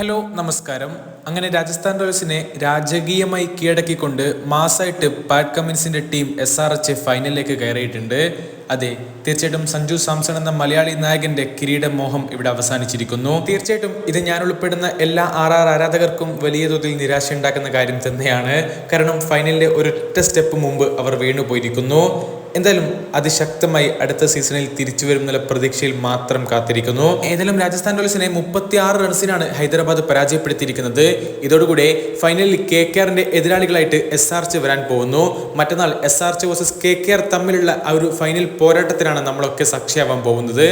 Hello നമസ്കാരം. അങ്ങനെ രാജസ്ഥാൻ റോയൽസിനെ രാജകീയമായി കീഴടക്കിക്കൊണ്ട് മാസായിട്ട് പാറ്റ് കമ്മിൻസിന്റെ ടീം എസ് ആർ എച്ച് ഫൈനലിലേക്ക് കയറിയിട്ടുണ്ട്. അതെ തീർച്ചയായിട്ടും സഞ്ജു സാംസൺ എന്ന മലയാളി നായകന്റെ കിരീട മോഹം ഇവിടെ അവസാനിച്ചിരിക്കുന്നു. തീർച്ചയായിട്ടും ഇത് ഞാൻ ഉൾപ്പെടുന്ന എല്ലാ ആർ ആർ ആരാധകർക്കും വലിയ തോതിൽ നിരാശ ഉണ്ടാക്കുന്ന കാര്യം തന്നെയാണ്. കാരണം ഫൈനലിലെ ഒരൊറ്റ സ്റ്റെപ്പ് മുമ്പ് അവർ വീണു പോയിരിക്കുന്നു എന്തായാലും അതിശക്തമായി അടുത്ത സീസണിൽ തിരിച്ചു വരും എന്നുള്ള പ്രതീക്ഷയിൽ മാത്രം കാത്തിരിക്കുന്നു. ഏതായാലും രാജസ്ഥാൻ റോയൽസിനെ മുപ്പത്തി ആറ് റൺസിനാണ് ഹൈദരാബാദ് പരാജയപ്പെടുത്തിയിരിക്കുന്നത്. ഇതോടുകൂടെ ഫൈനലിൽ കെ കെ ആറിന്റെ എതിരാളികളായിട്ട് എസ് ആർ ചി വരാൻ പോകുന്നു. മറ്റന്നാൾ എസ് ആർ ചി വേഴ്സസ് കെ കെ ആർ തമ്മിലുള്ള ആ ഒരു ഫൈനൽ പോരാട്ടത്തിനാണ് നമ്മളൊക്കെ സാക്ഷിയാവാൻ പോകുന്നത്.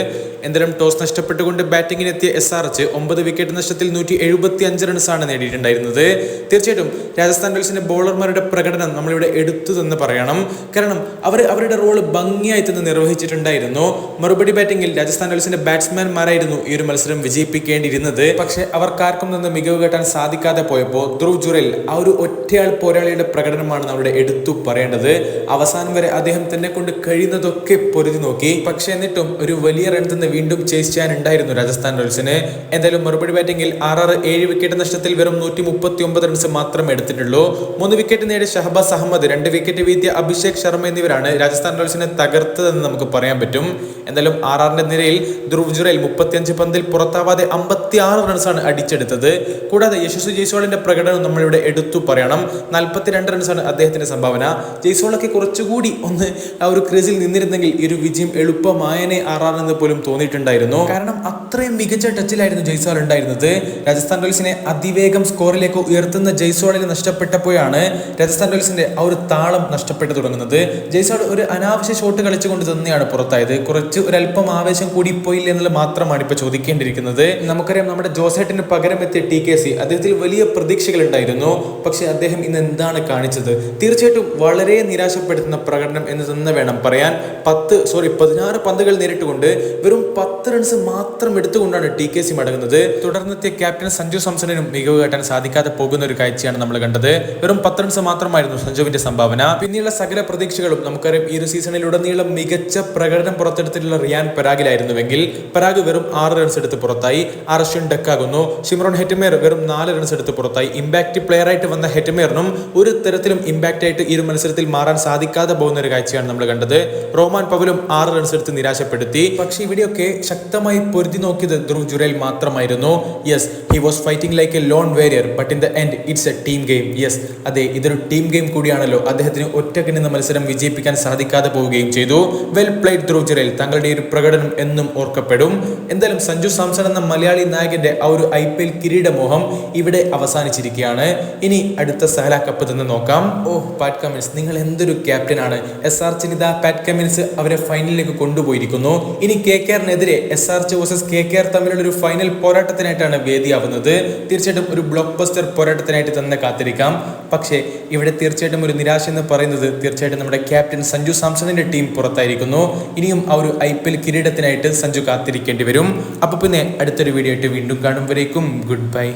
എന്തായാലും ടോസ് നഷ്ടപ്പെട്ടുകൊണ്ട് ബാറ്റിംഗിനെത്തിയ എസ് ആർ എച്ച് ഒമ്പത് വിക്കറ്റ് നഷ്ടത്തിൽ നൂറ്റി എഴുപത്തി അഞ്ച് റൺസാണ് നേടിയിട്ടുണ്ടായിരുന്നത്. തീർച്ചയായിട്ടും രാജസ്ഥാൻ റോയൽസിന്റെ ബോളർമാരുടെ പ്രകടനം നമ്മളിവിടെ എടുത്തു തന്നെ പറയണം. കാരണം അവർ അവരുടെ റോൾ ഭംഗിയായി തന്നെ നിർവഹിച്ചിട്ടുണ്ടായിരുന്നു. മറുപടി ബാറ്റിംഗിൽ രാജസ്ഥാൻ റോയൽസിന്റെ ബാറ്റ്സ്മാൻമാരായിരുന്നു ഈ ഒരു മത്സരം വിജയിപ്പിക്കേണ്ടിയിരുന്നത്. പക്ഷേ അവർക്കാർക്കും നിന്ന് മികവ് കെട്ടാൻ സാധിക്കാതെ പോയപ്പോൾ ധ്രുവ് ജുറൽ ആ ഒരു ഒറ്റയാൾ പോരാളിയുടെ പ്രകടനമാണ് നമ്മളുടെ എടുത്തു പറയേണ്ടത്. അവസാനം വരെ അദ്ദേഹം തന്നെ കൊണ്ട് കഴിയുന്നതൊക്കെ പൊരുതി നോക്കി. പക്ഷെ എന്നിട്ടും ഒരു വലിയ റൺ തന്നെ വീണ്ടും ചേസ് ചെയ്യാനുണ്ടായിരുന്നു രാജസ്ഥാൻ റോയൽസിന് എന്തായാലും മറുപടി ബാറ്റിംഗിൽ ആറാറ് ഏഴ് വിക്കറ്റ് നഷ്ടത്തിൽ വെറും നൂറ്റി മുപ്പത്തി ഒമ്പത് റൺസ് മാത്രമേ എടുത്തിട്ടുള്ളൂ. മൂന്ന് വിക്കറ്റ് നേടിയ ഷഹബാസ് അഹമ്മദ് രണ്ട് വിക്കറ്റ് വീതിയ അഭിഷേക് ശർമ്മ എന്നിവരാണ് രാജസ്ഥാൻ റോയൽസിനെ തകർത്തതെന്ന് നമുക്ക് പറയാൻ പറ്റും. എന്തായാലും ആർ ആറിന്റെ നിരയിൽ ധ്രുവ് ജുറേൽ മുപ്പത്തിയഞ്ച് പന്തിൽ പുറത്താവാതെ അമ്പത്തി ആറ് റൺസാണ് അടിച്ചെടുത്തത്. കൂടാതെ യശസ്വി ജയ്സ്വാളിന്റെ പ്രകടനം നമ്മളിവിടെ എടുത്തു പറയണം. നാൽപ്പത്തിരണ്ട് റൺസാണ് അദ്ദേഹത്തിന്റെ സംഭാവന. ജയ്സ്വാളൊക്കെ കുറച്ചുകൂടി ഒന്ന് ആ ഒരു ക്രീസിൽ നിന്നിരുന്നെങ്കിൽ ഈ ഒരു വിജയം എളുപ്പമായനെ ആർ ആർ എന്ന് പോലും തോന്നിയിട്ടുണ്ടായിരുന്നു. കാരണം അത്രയും മികച്ച ടച്ചിലായിരുന്നു ജയ്സ്വാൾ ഉണ്ടായിരുന്നത്. രാജസ്ഥാൻ റോയൽസിനെ അതിവേഗം സ്കോറിലേക്ക് ഉയർത്തുന്ന ജയ്സ്വാളിനെ നഷ്ടപ്പെട്ടപ്പോഴാണ് രാജസ്ഥാൻ റോയൽസിന്റെ ആ ഒരു താളം നഷ്ടപ്പെട്ടു തുടങ്ങുന്നത്. ജയ്സ്വാൾ ഒരു അനാവശ്യ ഷോട്ട് കളിച്ചുകൊണ്ട് തന്നെയാണ് പുറത്തായത്. കുറച്ച് ഒരല്പം ആവേശം കൂടി പോയില്ല എന്നുള്ളത് മാത്രമാണ് ഇപ്പൊ ചോദിക്കേണ്ടിയിരിക്കുന്നത്. നമുക്കറിയാം നമ്മുടെ ജോസേട്ടിന് പകരം എത്തിയ ടി കെ സി അദ്ദേഹത്തിൽ വലിയ പ്രതീക്ഷകൾ ഉണ്ടായിരുന്നു പക്ഷെ അദ്ദേഹം ഇന്ന് എന്താണ് കാണിച്ചത്? തീർച്ചയായിട്ടും വളരെ നിരാശപ്പെടുത്തുന്ന പ്രകടനം എന്ന് തന്നെ വേണം പറയാൻ. പത്ത് സോറി പതിനാറ് പന്തുകൾ നേരിട്ടുകൊണ്ട് വെറും പത്ത് റൺസ് മാത്രം എടുത്തുകൊണ്ടാണ് ടി കെ സി മടങ്ങുന്നത്. തുടർന്നെത്തിയ ക്യാപ്റ്റൻ സഞ്ജു സാംസണിനും മികവ് കാട്ടാൻ സാധിക്കാതെ പോകുന്ന ഒരു കാഴ്ചയാണ് നമ്മൾ കണ്ടത്. വെറും പത്ത് റൺസ് മാത്രമായിരുന്നു സഞ്ജുവിന്റെ സംഭാവന. പിന്നെയുള്ള സകല പ്രതീക്ഷകളും നമുക്കറിയാം ഈ ഒരു സീസണിലുടനീളം മികച്ച പ്രകടനം പുറത്തെടുത്തിട്ടുള്ള റിയാൻ പരാഗിലായിരുന്നുവെങ്കിൽ പരാഗ് വെറും ആറ് റൺസ് എടുത്ത് പുറത്തായി. ആർ ഡക്കാകുന്നു. ഷിമ്രോൺ ഹെറ്റ്മേർ വെറും നാല് റൺസ് എടുത്ത് പുറത്തായി. ഇമ്പാക്റ്റ് പ്ലെയർ ആയിട്ട് വന്ന ഹെറ്റ്മേറിനും ഒരു തരത്തിലും ഇമ്പാക്റ്റ് ആയിട്ട് ഈ ഒരു മത്സരത്തിൽ മാറാൻ സാധിക്കാതെ പോകുന്ന ഒരു കാഴ്ചയാണ് നമ്മൾ കണ്ടത്. റോമാൻ പവലും ആറ് റൺസ് എടുത്ത് നിരാശപ്പെടുത്തി. പക്ഷേ ഇവിടെയൊക്കെ ശക്തമായി പൊരുതി നോക്കിയത് ധ്രുവ് ജുരേൽ മാത്രമായിരുന്നു. Yes he was fighting like a lone warrior but in the end it's a team game yes അതെ ഇതൊരു ടീം ഗെയിം കൂടിയാണല്ലോ. അദ്ദേഹത്തിന് ഒറ്റക്കിന്ന് മത്സരം വിജയിപ്പിക്കാൻ സാധിക്കാതെ പോവുകയും ചെയ്തു. വെൽ പ്ലേഡ് ധ്രുവ് ജുറേൽ തങ്ങളുടെ ഒരു പ്രകടനം എന്നും ഓർക്കപ്പെടും. എന്തായാലും സഞ്ജു സാംസൺ എന്ന മലയാളി നായകന്റെ ആ ഒരു ഐ പി എൽ കിരീടമോഹം ഇവിടെ അവസാനിച്ചിരിക്കുകയാണ്. ഇനി അടുത്ത സഹല കപ്പ് തന്നെ നോക്കാം. ഓ പാറ്റ് കമ്മിൻസ് നിങ്ങൾ എന്തൊരു ക്യാപ്റ്റനാണ് എസ് ആർ ചിനിത പാറ്റ് കമ്മിൻസ് അവരെ ഫൈനലിലേക്ക് കൊണ്ടുപോയിരിക്കുന്നു. ഇനി K K ആറിനെതിരെ S R H versus K K R തമ്മിലുള്ള ഒരു ഫൈനൽ പോരാട്ടത്തിനായിട്ടാണ് വേദിയാവുന്നത്. തീർച്ചയായിട്ടും ഒരു ബ്ലോക്ക് ബസ്റ്റർ പോരാട്ടത്തിനായിട്ട് തന്നെ കാത്തിരിക്കാം. പക്ഷേ ഇവിടെ തീർച്ചയായിട്ടും ഒരു നിരാശ എന്ന് പറയുന്നത് തീർച്ചയായിട്ടും നമ്മുടെ ക്യാപ്റ്റൻ സഞ്ജു സാംസണിന്റെ ടീം പുറത്തായിരിക്കുന്നു. ഇനിയും ആ ഒരു ഐ പി എൽ കിരീടത്തിനായിട്ട് സഞ്ജു കാത്തിരിക്കേണ്ടി വരും. അപ്പോൾ പിന്നെ അടുത്തൊരു വീഡിയോ ആയിട്ട് വീണ്ടും കാണുമ്പോഴേക്കും ഗുഡ് ബൈ